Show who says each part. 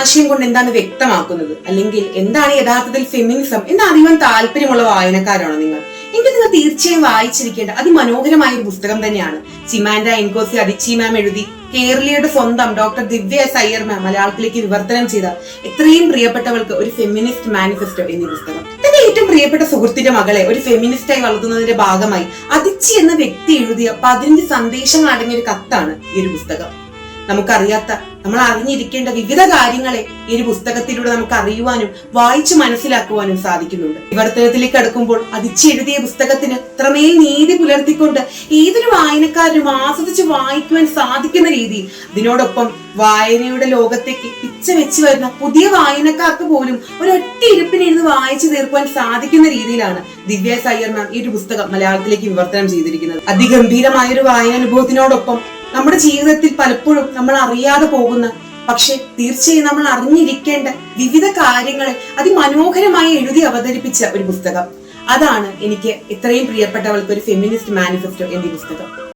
Speaker 1: ആശയം കൊണ്ട് എന്താണ് വ്യക്തമാക്കുന്നത്? അല്ലെങ്കിൽ എന്താണ് യഥാർത്ഥത്തിൽ ഫെമിനിസം എന്ന് അധികം താല്പര്യമുള്ള വായനക്കാരാണോ നിങ്ങൾ? എങ്കിൽ നിങ്ങൾ തീർച്ചയായും വായിച്ചിരിക്കേണ്ട അതിമനോഹരമായ ഒരു പുസ്തകം തന്നെയാണ്. ചിമാൻഡ എൻകോസി അതിച്ചി മാം എഴുതി കേരളീയയുടെ സ്വന്തം doctor Divya S Iyer ma'am മലയാളത്തിലേക്ക് വിവർത്തനം ചെയ്ത എത്രയും പ്രിയപ്പെട്ടവൾക്ക് ഒരു ഫെമിനിസ്റ്റ് മാനിഫെസ്റ്റോ എന്നീ പുസ്തകം. തന്റെ ഏറ്റവും പ്രിയപ്പെട്ട സുഹൃത്തിന്റെ മകളെ ഒരു ഫെമിനിസ്റ്റായി വളർത്തുന്നതിന്റെ ഭാഗമായി അതിച്ചി എന്ന വ്യക്തി എഴുതിയ പതിനഞ്ച് സന്ദേശങ്ങൾ അടങ്ങിയ ഒരു കത്താണ് ഈ ഒരു പുസ്തകം. നമുക്കറിയാത്ത നമ്മൾ അറിഞ്ഞിരിക്കേണ്ട വിവിധ കാര്യങ്ങളെ ഈ ഒരു പുസ്തകത്തിലൂടെ നമുക്ക് അറിയുവാനും വായിച്ചു മനസ്സിലാക്കുവാനും സാധിക്കുന്നുണ്ട്. വിവർത്തനത്തിലേക്ക് അടുക്കുമ്പോൾ അതിച്ചെഴുതിയ പുസ്തകത്തിന് ഇത്രമേൽ നീതി പുലർത്തിക്കൊണ്ട് ഏതൊരു വായനക്കാരനും ആസ്വദിച്ച് വായിക്കുവാൻ സാധിക്കുന്ന രീതിയിൽ ഇതിനോടൊപ്പം വായനയുടെ ലോകത്തേക്ക് പിച്ച വെച്ച് വരുന്ന പുതിയ വായനക്കാർക്ക് പോലും ഒരൊറ്റ ഇരുപ്പിനിരുന്ന് വായിച്ചു തീർക്കുവാൻ സാധിക്കുന്ന രീതിയിലാണ് ദിവ്യ സയ്യർ മാം ഈ ഒരു പുസ്തകം മലയാളത്തിലേക്ക് വിവർത്തനം ചെയ്തിരിക്കുന്നത്. അതിഗംഭീരമായ ഒരു വായനാനുഭവത്തിനോടൊപ്പം നമ്മുടെ ജീവിതത്തിൽ പലപ്പോഴും നമ്മൾ അറിയാതെ പോകുന്ന പക്ഷെ തീർച്ചയായും നമ്മൾ അറിഞ്ഞിരിക്കേണ്ട വിവിധ കാര്യങ്ങളെ അതിമനോഹരമായി എഴുതി അവതരിപ്പിച്ച ഒരു പുസ്തകം. അതാണ് എനിക്ക് ഇത്രയും പ്രിയപ്പെട്ടവൾക്ക് ഒരു ഫെമിനിസ്റ്റ് മാനിഫെസ്റ്റോ എന്നീ പുസ്തകം.